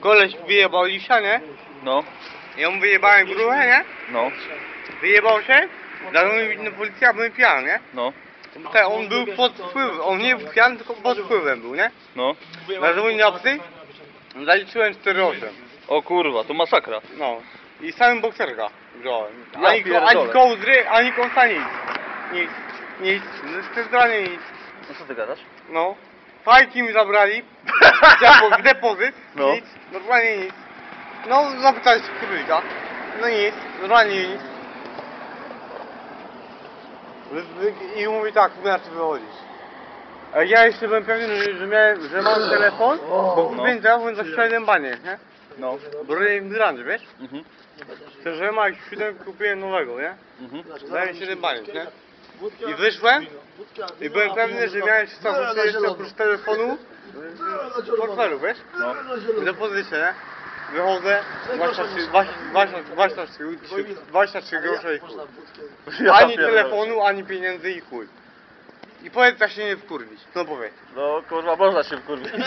koleś wyjebał lisia, nie? No, Ja mu wyjebałem gruchę, nie? no, Wyjebał się, zadzwonił na policję, a byłem pijany, nie? no, Te, on był pod wpływem, on nie był pijany, tylko pod wpływem był, nie? no. Zadzwonił na psy, zaliczyłem 4-8. O kurwa, to masakra. No. I samym bokserka wziąłem. Ja Ani, ko, pierdolę. ani kołdry, ani kąsa nic. Nic. Nic. Zdecydowanie nic. No co ty gadasz? No. Fajki mi zabrali. Depo, depozyt. No. Nic. Normalnie nic. No, zapytałeś królika. No nic. Normalnie nic. I mówi tak, inaczej wychodzisz. A ja jeszcze byłem pewien, że, że, miałem, że mam telefon, bo No. kupiłem telefon za 7 banie, nie? No. Bo robię w Irlandii, wiesz? Mhm, To, że ma 7 kupiłem nowego, nie? mhm. Daję 7 baniek, nie? I wyszłem i byłem pewny, że miałem 300 zł jeszcze oprócz telefonu w portfelu, wiesz? No. W depozycie, nie? Wychodzę, 23, 23, 23, 23 grosze i chuj. Ani telefonu, ani pieniędzy i chuj. I powiedz jak się nie wkurwić, no powiedz. No kurwa, można się wkurwić.